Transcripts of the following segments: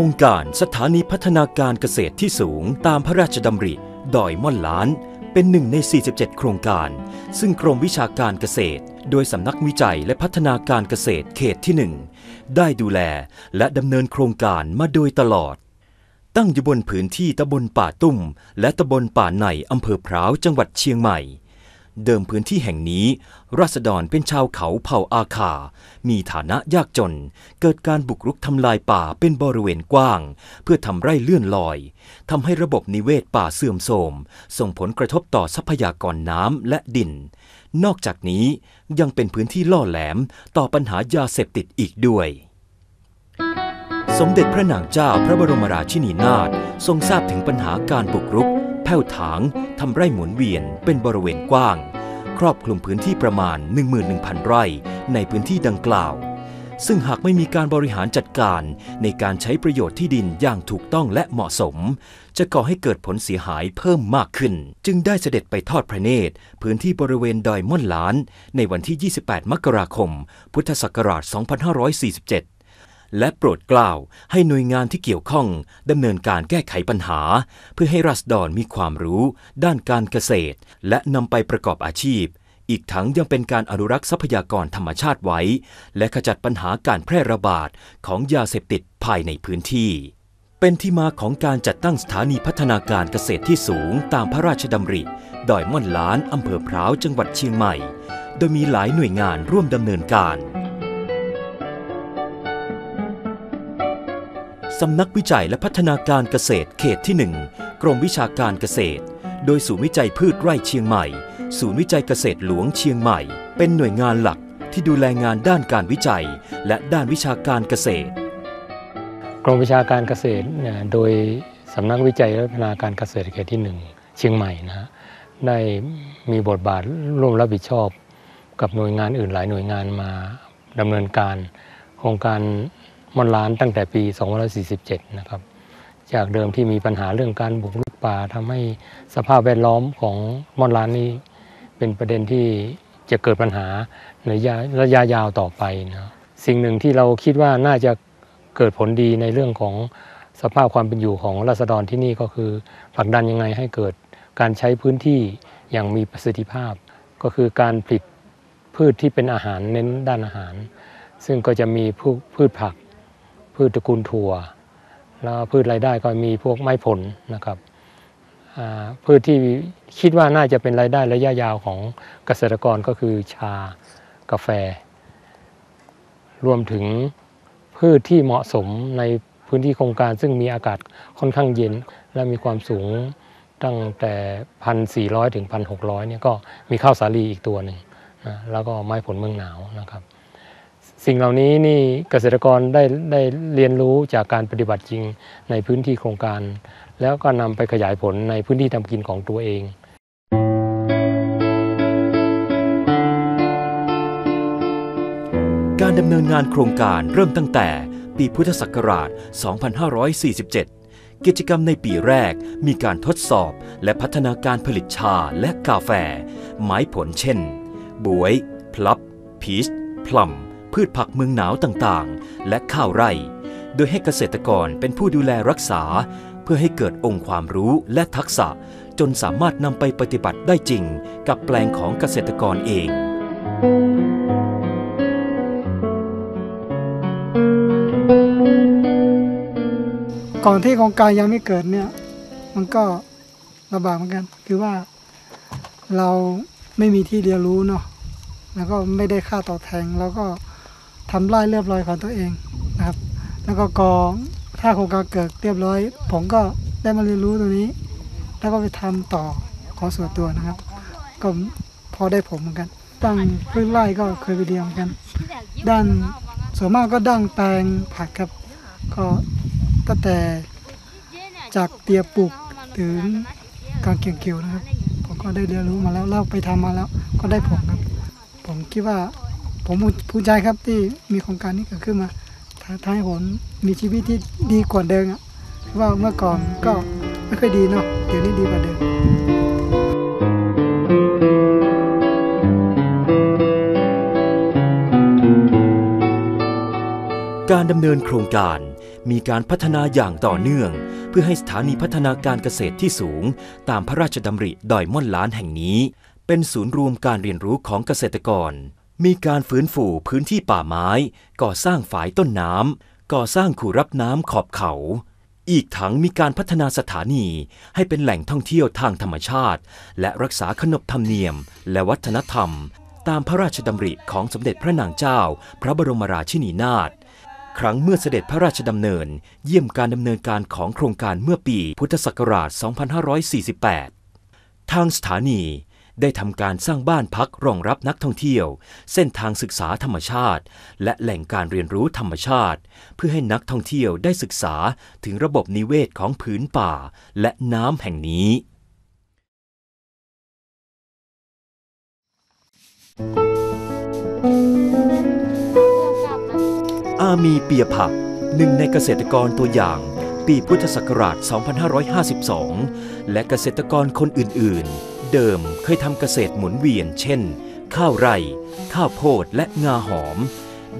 ครงการสถานีพัฒนาการเกษตรที่สูงตามพระราชดำริดอยม่อนล้าน เป็นหนึ่งใน 47 โครงการ ซึ่งกรมวิชาการเกษตร โดยสำนักวิจัยและพัฒนาการเกษตรเขตที่ 1 ได้ดูแลและดำเนินโครงการมาโดยตลอด ตั้งอยู่บนผืนที่ตำบลป่าตุ้ม และตำบลป่าในอำเภอพร้าวจังหวัดเชียงใหม่ เดิมพื้นที่แห่งนี้ ราษฎรเป็นชาวเขาเผ่าอาคา มีฐานะยากจน เกิดการบุกรุกทำลายป่าเป็นบริเวณกว้าง เพื่อทำไร่เลื่อนลอยทำให้ระบบนิเวศป่าเสื่อมโทรม ส่งผลกระทบต่อทรัพยากรน้ำและดิน นอกจากนี้ยังเป็นพื้นที่ล่อแหลมต่อปัญหายาเสพติดอีกด้วยสมเด็จพระนางเจ้าพระบรมราชินีนาถทรงทราบถึงปัญหาการบุกรุก แผ่วถางทำไร่หมุนเวียนเป็นบริเวณกว้าง ครอบคลุมพื้นที่ประมาณ 11,000 ไร่ในพื้นที่ดังกล่าว ซึ่งหากไม่มีการบริหารจัดการในการใช้ประโยชน์ที่ดินอย่างถูกต้องและเหมาะสม จะก่อให้เกิดผลเสียหายเพิ่มมากขึ้น จึงได้เสด็จไปทอดพระเนตร พื้นที่บริเวณดอยม่อนล้าน ในวันที่ 28 มกราคม พุทธศักราช 2547 และโปรดกล้าวให้หน่วยงานที่เกี่ยวข้องดำเนินการแก้ไขปัญหา เพื่อให้รัษฎรมีความรู้ ด้านการเกษตร และนำไปประกอบอาชีพ อีกทั้งยังเป็นการอนุรักษ์ทรัพยากรธรรมชาติไว้ และขจัดปัญหาการแพร่ระบาดของยาเสพติดภายในพื้นที่ เป็นที่มาของการจัดตั้งสถานีพัฒนาการเกษตรที่สูงตามพระราชดำริดอยม่อนล้านอำเภอพร้าวจังหวัดเชียงใหม่ โดยมีหลายหน่วยงานร่วมดำเนินการ สำนักวิจัยและพัฒนาการเกษตรเขตที่ 1 กรมวิชาการเกษตร โดยศูนย์วิจัยพืชไร่เชียงใหม่ ศูนย์วิจัยเกษตรหลวงเชียงใหม่ เป็นหน่วยงานหลักที่ดูแลงานด้านการวิจัย และด้านวิชาการเกษตร กรมวิชาการเกษตรโดยสำนักวิจัยและพัฒนาการเกษตรเขตที่ 1 เชียงใหม่นะฮะได้มีบทบาทร่วมรับผิดชอบ กับหน่วยงานอื่นหลายหน่วยงานมาดำเนินการโครงการ มอนล้านตั้งแต่ปี 2547 นะครับ จากเดิมที่มีปัญหาเรื่องการบุกรุกป่าทำให้สภาพแวดล้อมของมอนล้านนี้เป็นประเด็นที่จะเกิดปัญหาในระยะยาวต่อไปนะสิ่งหนึ่งที่เราคิดว่าน่าจะเกิดผลดีในเรื่องของสภาพความเป็นอยู่ของราษฎรที่นี่ก็คือผลักดันยังไงให้เกิดการใช้พื้นที่อย่างมีประสิทธิภาพ ก็คือการผลิตพืชที่เป็นอาหารเน้นด้านอาหาร ซึ่งก็จะมีพืชผัก พืชตระกูลถั่ว แล้วพืชรายได้ก็มีพวกไม้ผลนะครับพืชที่คิดว่าน่าจะเป็นรายได้ระยะยาวของเกษตรกรก็คือชากาแฟ รวมถึงพืชที่เหมาะสมในพื้นที่โครงการซึ่งมีอากาศค่อนข้างเย็น และมีความสูงตั้งแต่ 1,400 ถึง 1,600เนี่ยก็มีข้าวสาลีอีกตัวหนึ่งนะแล้วก็ไม้ผลเมืองหนาวนะครับ สิ่งเหล่านี้นี่เกษตรกรได้ได้เรียนรู้จากการปฏิบัติจริงในพื้นที่โครงการ แล้วก็นำไปขยายผลในพื้นที่ทำกินของตัวเองการดำเนินงานโครงการเริ่มตั้งแต่ปีพุทธศักราช 2547 กิจกรรมในปีแรกมีการทดสอบและพัฒนาการผลิตชาและกาแฟ ไม้ผลเช่น บวย พลับ พีช พลัม พืชผักเมืองหนาวต่างๆ และข้าวไร่ โดยให้เกษตรกรเป็นผู้ดูแลรักษา เพื่อให้เกิดองค์ความรู้และทักษะ จนสามารถนำไปปฏิบัติได้จริง กับแปลงของเกษตรกรเองก่อนที่โครงการยังไม่เกิดเนี่ย มันก็ลำบากเหมือนกัน คือว่าเราไม่มีที่เรียนรู้เนาะแล้วก็ไม่ได้ค่าตอบแทนแล้วก็ ทำไร่เรียบร้อยของตัวเองนะครับ แล้วก็กองถ้าโครงการเกิดเรียบร้อย ผมก็ได้มาเรียนรู้ตรงนี้ แล้วก็ไปทำต่อของส่วนตัวนะครับ ก็พอได้ผมเหมือนกันตั้งพืชไร่ก็เคยไปเรียนเหมือนกัน ด้านส่วนมากก็ด้านแปลงผักครับก็ตั้งแต่จากเตียปลูกถึงการเกี่ยวเกี่ยวนะครับ ผมก็ได้เรียนรู้มาแล้วเล่าไปทำมาแล้วก็ได้ผลครับ ผมคิดว่า ผมภูมิใจครับที่มีโครงการนี้เกิดขึ้นมาท้าทำให้ผมมีชีวิตที่ดีกว่าเดิมอะเพราะว่าเมื่อก่อนก็ไม่ค่อยดีเนาะเดี๋ยวนี้ดีกว่าเดิมการดำเนินโครงการมีการพัฒนาอย่างต่อเนื่อง เพื่อให้สถานีพัฒนาการเกษตรที่สูง ตามพระราชดำริดอยม่อนล้านแห่งนี้ เป็นศูนย์รวมการเรียนรู้ของเกษตรกร มีการฟื้นฟูพื้นที่ป่าไม้ ก่อสร้างฝายต้นน้ำก่อสร้างคูรับน้ำขอบเขา อีกทั้งมีการพัฒนาสถานีให้เป็นแหล่งท่องเที่ยวทางธรรมชาติ และรักษาขนบธรรมเนียม และวัฒนธรรม ตามพระราชดำริของสมเด็จพระนางเจ้า พระบรมราชินีนาถครั้งเมื่อเสด็จพระราชดำเนิน เยี่ยมการดำเนินการของโครงการเมื่อปีพุทธศักราช 2548 ทางสถานี ได้ทำการสร้างบ้านพักรองรับนักท่องเที่ยว เส้นทางศึกษาธรรมชาติ และแหล่งการเรียนรู้ธรรมชาติ เพื่อให้นักท่องเที่ยวได้ศึกษาถึงระบบนิเวศของผืนป่า และน้ำแห่งนี้ อามีเปียผักหนึ่งในเกษตรกรตัวอย่างปีพุทธศักราช 2552 และเกษตรกรคนอื่น ๆ เดิมเคยทำเกษตรหมุนเวียน เช่น ข้าวไร่ ข้าวโพดและงาหอม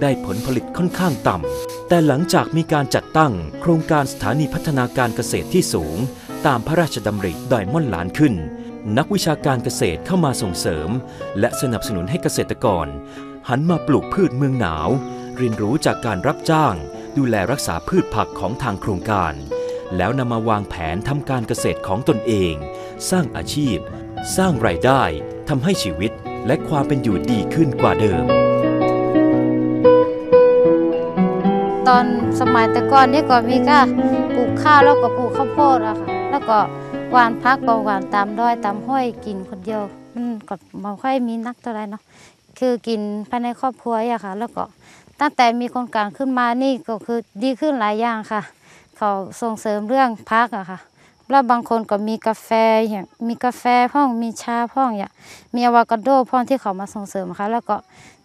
ได้ผลผลิตค่อนข้างต่ำ แต่หลังจากมีการจัดตั้งโครงการสถานีพัฒนาการเกษตรที่สูง ตามพระราชดำริดอยม่อนหลานขึ้น นักวิชาการเกษตรเข้ามาส่งเสริม และสนับสนุนให้เกษตรกร หันมาปลูกพืชเมืองหนาว เรียนรู้จากการรับจ้าง ดูแลรักษาพืชผักของทางโครงการแล้วนำมาวางแผนทำการเกษตรของตนเอง สร้างอาชีพ สร้างรายได้ทำให้ชีวิตและความเป็นอยู่ดีขึ้นกว่าเดิม ตอนสมัยแต่ก่อนนี่ก็มีก็ปลูกข้าวแล้วก็ปลูกข้าวโพดอะค่ะ แล้วก็หวานพักก็หวานตามดอยตามห้วยกินคนเดียว มันก็ไม่ค่อยมีนักเท่าไรเนาะคือกินภายในครอบครัวอะค่ะ แล้วก็ตั้งแต่มีคนกลางขึ้นมานี่ก็คือดีขึ้นหลายอย่างค่ะ เขาส่งเสริมเรื่องพักอะค่ะ แล้วบางคนก็มีกาแฟอย่างมีกาแฟพ่องมีชาพ่องอย่างมีอะโวคาโดพ่องที่เขามาส่งเสริมค่ะ แล้วก็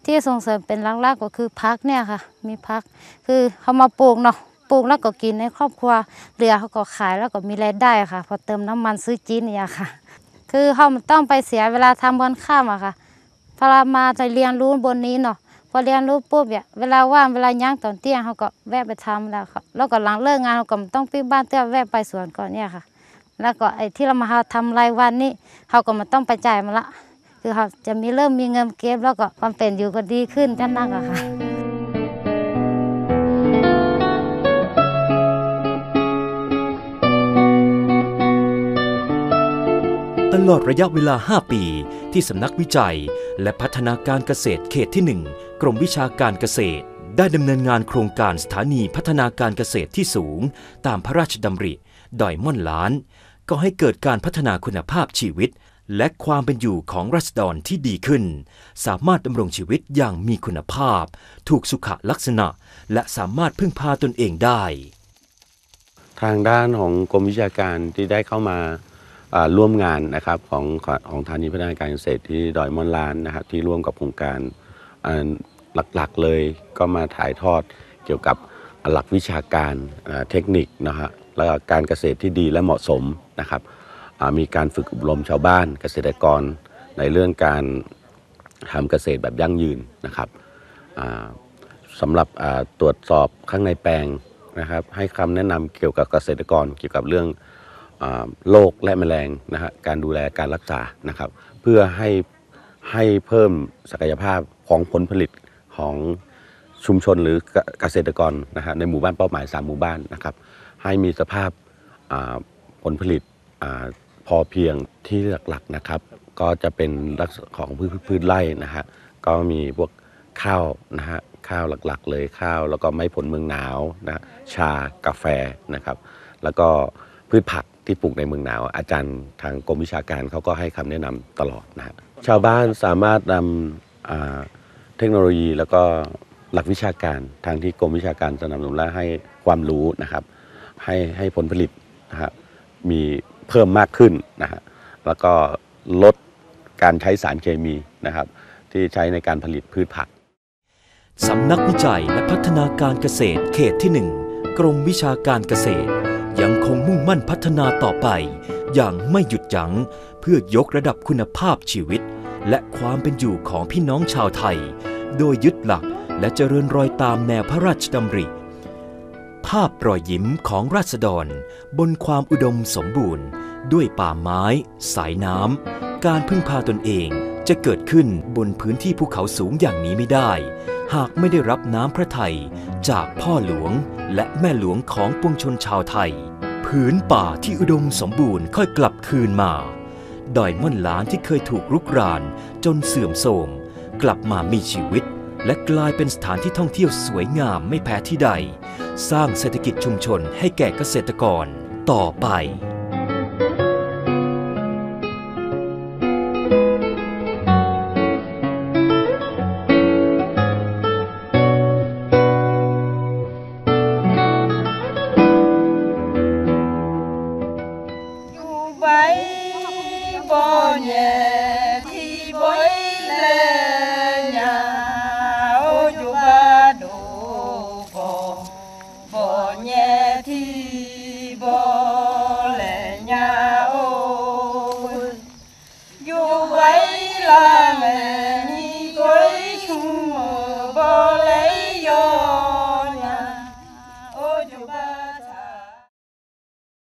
ที่ส่งเสริมเป็นลักๆก็คือพักเนี่ยค่ะ มีพักคือเขามาปลูกเนาะปลูกแล้วก็กินในครอบครัวเหลือเขาก็ขายแล้วก็มีรายได้ค่ะ พอเติมน้ำมันซื้อจีนเนี่ยค่ะ คือเขาต้องไปเสียเวลาทำบนข้ามอะค่ะพอเรามาจะเรียนรู้บนนี้เนาะพอเรียนรู้ปุ๊บเนี่ยเวลาว่างเวลาย่างตอนเที่ยงเขาก็แวะไปทำแล้วค่ะแล้วก็หลังเลิกงานเราก็ต้องปิดบ้านเตี้ยแวะไปสวนก่อนเนี่ยค่ะ แล้วก็ไอ้ที่เรามาทำรายวันนี่เขาก็มาต้องไปจ่ายมาละ คือเขาจะมีเริ่มมีเงินเก็บแล้วก็ความเป็นอยู่ก็ดีขึ้นด้านนักอะค่ะตลอดระยะเวลา 5 ปี ที่สำนักวิจัย และพัฒนาการเกษตรเขตที่ 1 กรมวิชาการเกษตร ได้ดำเนินงานโครงการสถานีพัฒนาการเกษตรที่สูง ตามพระราชดำริ ดอยม่อนล้าน ก็ให้เกิดการพัฒนาคุณภาพชีวิต และความเป็นอยู่ของรัษฎรที่ดีขึ้น สามารถดำรงชีวิตอย่างมีคุณภาพ ถูกสุขลักษณะ และสามารถพึ่งพาตนเองได้ ทางด้านของกรมวิชาการที่ได้เข้ามาร่วมงานนะครับของของฐานีพัฒนาการเกษตรที่ดอยม่อนลานนะครับที่ร่วมกับโครงการหลักๆเลยก็มาถ่ายทอดเกี่ยวกับหลักวิชาการเทคนิคนะฮะ แล้วการเกษตรที่ดีและเหมาะสมนะครับมีการฝึกอบรมชาวบ้านเกษตรกรในเรื่องการทำเกษตรแบบยั่งยืนนะครับสำหรับตรวจสอบข้างในแปลงนะครับ ให้คำแนะนำเกี่ยวกับเกษตรกรเกี่ยวกับเรื่องอโรคและแมลงนะฮะการดูแลการรักษานะครับ เพื่อให้ให้เพิ่มศักยภาพของผลผลิตของชุมชนหรือเกเกษตรกรนะฮะในหมู่บ้านเป้าหมาย 3 หมู่บ้านนะครับ ให้มีสภาพผลผลิตพอเพียงที่หลักๆนะครับ ก็จะเป็นลักษณะของพืชพืชไร่นะฮะก็มีพวกข้าวนะฮะข้าวหลักๆ เลยข้าว แล้วก็ไม้ผลเมืองหนาวนะชากาแฟนะครับ แล้วก็พืชผักที่ปลูกในเมืองหนาว อาจารย์ทางกรมวิชาการเขาก็ให้คำแนะนำตลอดนะฮะชาวบ้านสามารถนำเทคโนโลยีแล้วก็หลักวิชาการทางที่กรมวิชาการสนับสนุนและให้ความรู้นะครับ ให้ให้ผลผลิตนะฮะมีเพิ่มมากขึ้นนะฮะแล้วก็ลดการใช้สารเคมีนะครับ ที่ใช้ในการผลิตพืชผักสำนักวิจัยและพัฒนาการเกษตรเขตที่ 1 กรมวิชาการเกษตร ยังคงมุ่งมั่นพัฒนาต่อไป อย่างไม่หยุดยัง้งเพื่อยกระดับคุณภาพชีวิต และความเป็นอยู่ของพี่น้องชาวไทย โดยยึดหลักและเจริญรอยตามแนวพระราชดำริ ภาพรอยยิ้มของราษฎร บนความอุดมสมบูรณ์ ด้วยป่าไม้ สายน้ำ การพึ่งพาตนเองจะเกิดขึ้นบนพื้นที่ภูเขาสูงอย่างนี้ไม่ได้ หากไม่ได้รับน้ำพระทัยจากพ่อหลวงและแม่หลวงของปวงชนชาวไทย ผืนป่าที่อุดมสมบูรณ์ค่อยกลับคืนมา ดอยม่อนล้านที่เคยถูกรุกรานจนเสื่อมโทรมกลับมามีชีวิต และกลายเป็นสถานที่ท่องเที่ยวสวยงามไม่แพ้ที่ใด สร้างเศรษฐกิจชุมชนให้แก่เกษตรกรต่อไป